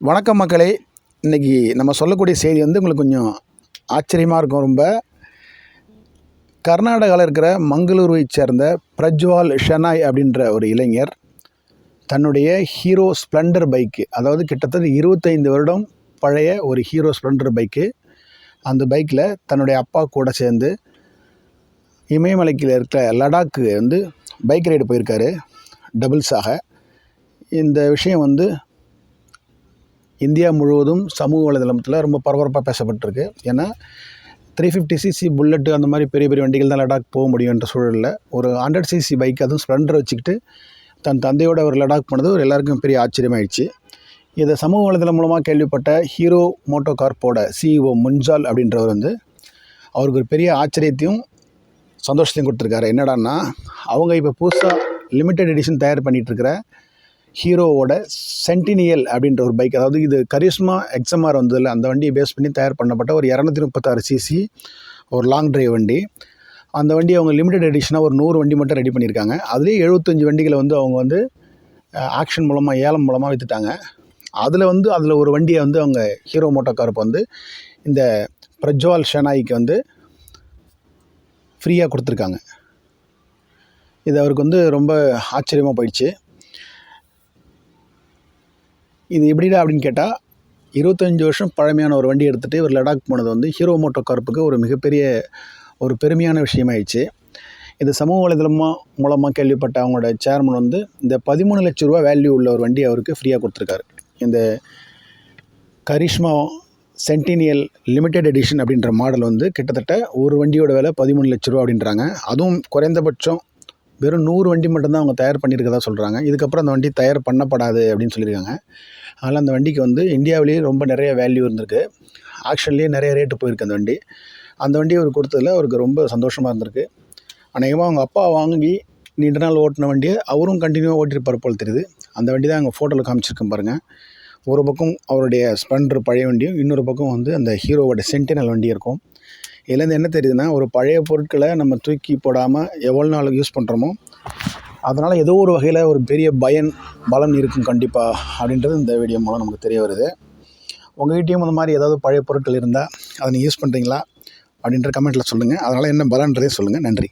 வணக்கம் மக்களே. இன்றைக்கி நம்ம சொல்லக்கூடிய செய்தி வந்து உங்களுக்கு கொஞ்சம் ஆச்சரியமாக இருக்கும் ரொம்ப. கர்நாடகாவில் இருக்கிற மங்களூருவை சேர்ந்த பிரஜ்வால் ஷெனாய் அப்படின்ற ஒரு இளைஞர் தன்னுடைய ஹீரோ ஸ்ப்ளெண்டர் பைக்கு அதாவது கிட்டத்தட்ட இருபத்தைந்து வருடம் பழைய ஒரு ஹீரோ ஸ்ப்ளெண்டர் பைக்கு அந்த பைக்கில் தன்னுடைய அப்பா கூட சேர்ந்து இமயமலைக்கில் இருக்கிற லடாக்கு வந்து பைக் ரைடு போயிருக்காரு டபுள்ஸாக. இந்த விஷயம் வந்து இந்தியா முழுவதும் சமூக வலைதளத்தில் ரொம்ப பரபரப்பாக பேசப்பட்டிருக்கு. ஏன்னா த்ரீ ஃபிஃப்டி சிசி புல்லட்டு அந்த மாதிரி பெரிய பெரிய வண்டிகள் தான் லடாக் போக முடியுன்ற சூழலில் ஒரு ஹண்ட்ரட் சிசி பைக் அதுவும் ஸ்ப்ளெண்டர் வச்சுக்கிட்டு தன் தந்தையோட அவர் லடாக் போனது ஒரு எல்லாருக்கும் பெரிய ஆச்சரியமாயிடுச்சு. இதை சமூக வலைதளம் மூலமாக கேள்விப்பட்ட ஹீரோ மோட்டோ கார்ப்போட சிஇஓ முன்ஜால் அப்படின்றவர் வந்து அவருக்கு ஒரு பெரிய ஆச்சரியத்தையும் சந்தோஷத்தையும் கொடுத்துருக்காரு. என்னடான்னா அவங்க இப்போ புதுசாக லிமிட்டெட் எடிஷன் தயார் பண்ணிகிட்ருக்கிற ஹீரோவோட சென்டினியல் அப்படின்ற ஒரு பைக் அதாவது இது கரிஷ்மா எக்ஸம்ஆர் வந்ததில்ல அந்த வண்டியை பேஸ் பண்ணி தயார் பண்ணப்பட்ட ஒரு இரநூத்தி முப்பத்தாறு சிசி ஒரு லாங் ட்ரைவ் வண்டி. அந்த வண்டி அவங்க லிமிடெட் எடிஷனாக ஒரு நூறு வண்டி மட்டும் ரெடி பண்ணியிருக்காங்க. அதுலேயே எழுபத்தஞ்சு வண்டிகளை வந்து அவங்க வந்து ஆக்ஷன் மூலமாக ஏலம் மூலமாக விற்றுட்டாங்க அதில் வந்து அதில் ஒரு வண்டியை வந்து அவங்க ஹீரோ மோட்டோ கார்ப் வந்து இந்த பிரஜ்வால் ஷெனாய்க்கு வந்து ஃப்ரீயாக கொடுத்துருக்காங்க. இது அவருக்கு வந்து ரொம்ப ஆச்சரியமாக போயிடுச்சு. இது எப்படிடா அப்படின்னு கேட்டால் இருபத்தஞ்சி வருஷம் பழமையான ஒரு வண்டி எடுத்துகிட்டு இவர் லடாக் போனது வந்து ஹீரோ மோட்டோ கார்ப்புக்கு ஒரு மிகப்பெரிய ஒரு பெருமையான விஷயமாயிடுச்சு. இது சமூக வலைதளமாக மூலமாக கேள்விப்பட்ட அவங்களோட சேர்மன் வந்து இந்த பதிமூணு லட்ச ரூபா வேல்யூ உள்ள ஒரு வண்டி அவருக்கு ஃப்ரீயாக கொடுத்துருக்காரு. இந்த Karizma centennial limited edition model model வந்து கிட்டத்தட்ட ஒரு வண்டியோட விலை பதிமூணு லட்ச ரூபா அப்படின்றாங்க. அதுவும் குறைந்தபட்சம் வெறும் நூறு வண்டி மட்டும்தான் அவங்க தயார் பண்ணியிருக்கதா சொல்கிறாங்க இதுக்கப்புறம் அந்த வண்டி தயார் பண்ணப்படாது அப்படின்னு சொல்லியிருக்காங்க. அதனால் அந்த வண்டிக்கு வந்து இந்தியாவிலேயே ரொம்ப நிறைய வேல்யூ இருந்திருக்கு. ஆக்ஷன்லேயே நிறைய ரேட்டு போயிருக்கு அந்த வண்டி. அந்த வண்டி அவர் கொடுத்ததில் அவருக்கு ரொம்ப சந்தோஷமாக இருந்திருக்கு. அநேகமாக அவங்க அப்பா வாங்கி நீண்ட நாள் ஓட்டின வண்டியை அவரும் கண்டினியூவாக ஓட்டியிருப்பார் போல் தெரியுது. அந்த வண்டி தான் அங்கே ஃபோட்டோவில் காமிச்சிருக்கேன் பாருங்கள் ஒரு பக்கம் அவருடைய ஸ்ப்ளெண்டர் பழைய வண்டியும் இன்னொரு பக்கம் வந்து அந்த ஹீரோவோட சென்டினல் வண்டி இருக்கும். இதுலேருந்து என்ன தெரியுதுன்னா ஒரு பழைய பொருட்களை நம்ம தூக்கி போடாமல் எவ்வளோ நாள் யூஸ் பண்ணுறோமோ அதனால் ஏதோ ஒரு வகையில் ஒரு பெரிய பயன் பலன் இருக்கும் கண்டிப்பாக அப்படின்றது இந்த வீடியோ மூலம் நமக்கு தெரிய வருது. உங்கள் வீட்டையும் அந்த மாதிரி ஏதாவது பழைய பொருட்கள் இருந்தால் அதை நீங்கள் யூஸ் பண்ணுறீங்களா அப்படின்ற கமெண்ட்டில் சொல்லுங்கள் அதனால் என்ன பலன்றதே சொல்லுங்கள் நன்றி.